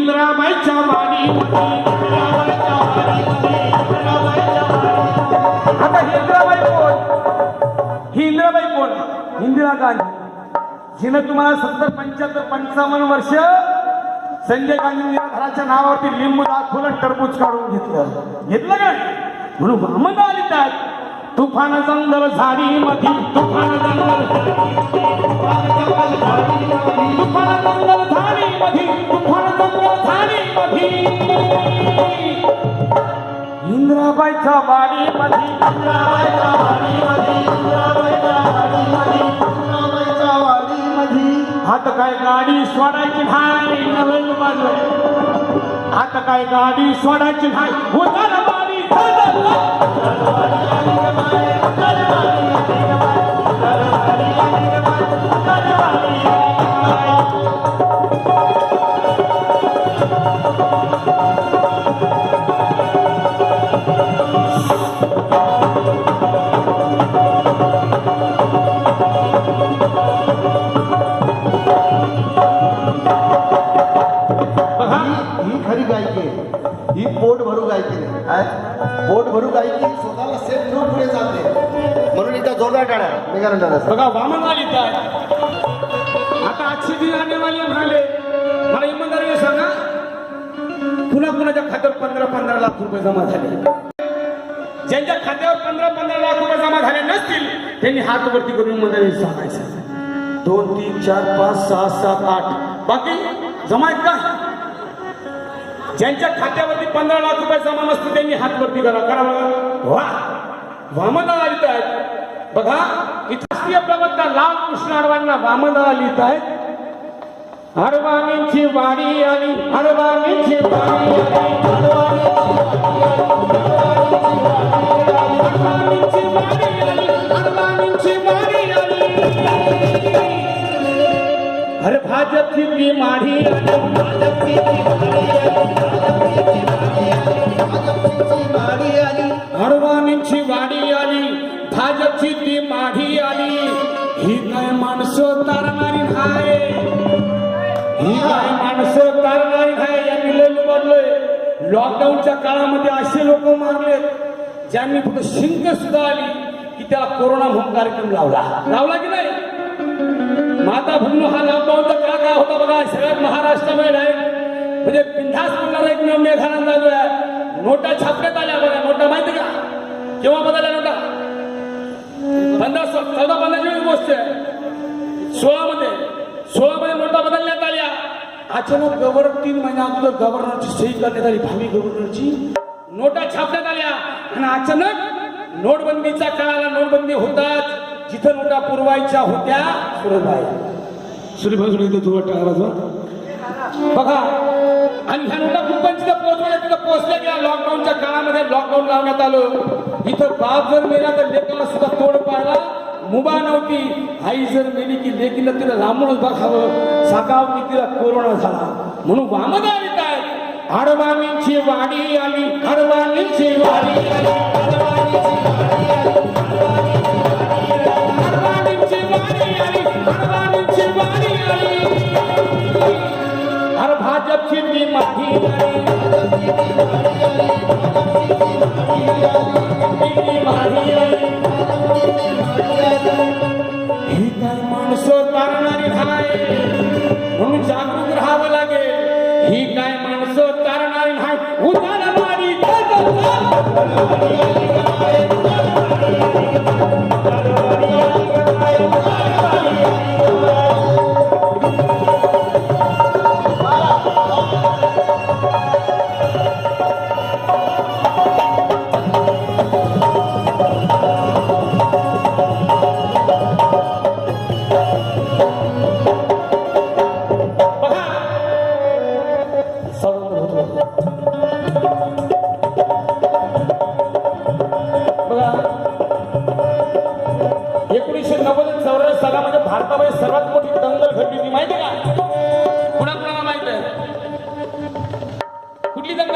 मधी इंद्राबाईच्या वाडी आता इंद्राबाई कोण? ही इंदिराबाई कोण? इंदिरा गांधी. जिनं तुम्हाला सत्तर पंच्याहत्तर पंचावन्न वर्ष संजय गांधी घराच्या नावावरती लिंबू दाखवलं टरबूज काढून घेतलं. घेतलं का? म्हणून वामन आली त्यात. तुफान जंगल झाडी मधी तुफान जंगल तुफान जंगल झाडी मधी तुफान जंगल इंद्राबाईच्या वाडी मधी. इंद्राबाईच्या वाडी मधी इंद्राबाईच्या वाडी मधी इंद्राबाईच्या वाडी मधी काय गाडी सोडायची नाही नवीन बाजू आता काय गाडी सोडायची नाही होता बोट भरू गायकी स्वतःला सेफ ठेवून पुढे जाते. म्हणून इथं जोरदार टाळ्या. मी बघा वामन आली काय आता आजची दिन आणेवाले म्हणाले मला इमानदारीने सांगा पुन्हा कुणाच्या खात्यावर पंधरा पंधरा लाख रुपये जमा झाले. ज्यांच्या खात्यावर पंधरा पंधरा लाख रुपये जमा झाले नसतील त्यांनी हात वरती करून इमानदारीने सांगायचं दोन तीन चार पाच सहा सात आठ. बाकी जमा आहेत का? ज्यांच्या खात्यावर पंधरा लाख रुपये जमा नसतील त्यांनी हात वरती करा करा बघा. वा. वामनदादा लिहित आहेत. बघा इथं प्रवक्ता लाल कृष्ण अडवांना वामनदादा लिहित आहेत. अडवाणींची वाडी आणि अडवाणींची वाडी आली अडवाणींची वाडी आली अडवाणींची वाडी आली अरे भाजपची ती माढी आली भाजपची आली वाडी आली भाजपची ती माढी आली. ही काय माणसं तारणारी हाय? ही काय माणसं तारणारी हाय? यांनी लोक लुबाडलोय लॉकडाऊनच्या काळामध्ये असे लोक मारलेत ज्यांनी फक्त शिंक सुद्धा आली की त्याला कोरोना म्हणून कार्यक्रम लावला. लावला की नाही? माता भंगू हा लॉकडाऊनचा काळ काय होता बघा सगळ्यात महाराष्ट्रामध्ये नाही. म्हणजे बिंधास बोलणारा एक नियम मेघानंद जो आहे नोटा छापण्यात आल्या बघा नोटा माहिती का? केव्हा बदलल्या नोटा? पंधरा चौदा पंधराची गोष्ट आहे. सोळा मध्ये सोळा मध्ये नोटा बदलण्यात आल्या. अचानक गव्हर्नर तीन महिन्या अगोदर गव्हर्नरची सही करण्यात आली भावी गव्हर्नरची नोटा छापण्यात आल्या. आणि अचानक नोटबंदीचा काळाला नोटबंदी होताच जिथं नोटा पुरवायच्या होत्या सूर्यभासून इथे तुला टाळाचा बघा आणि ह्या नोटा कुठपर्यंत तिथं पोहोचवल्या तिथं पोहोचल्या गेल्या लॉकडाऊनच्या काळामध्ये लॉकडाऊन लावण्यात आलं. इथं बाप जर मेला तर लेकाला सुद्धा तोड पाडला. मुबा नव्हती आई जर मेली की लेकीला तिला लांबूनच बघावं. साकाव की तिला कोरोना झाला. म्हणून आली काय अडवाणीची वाडी आली अडवाणीची वाडी आली. अडवाणीची बघा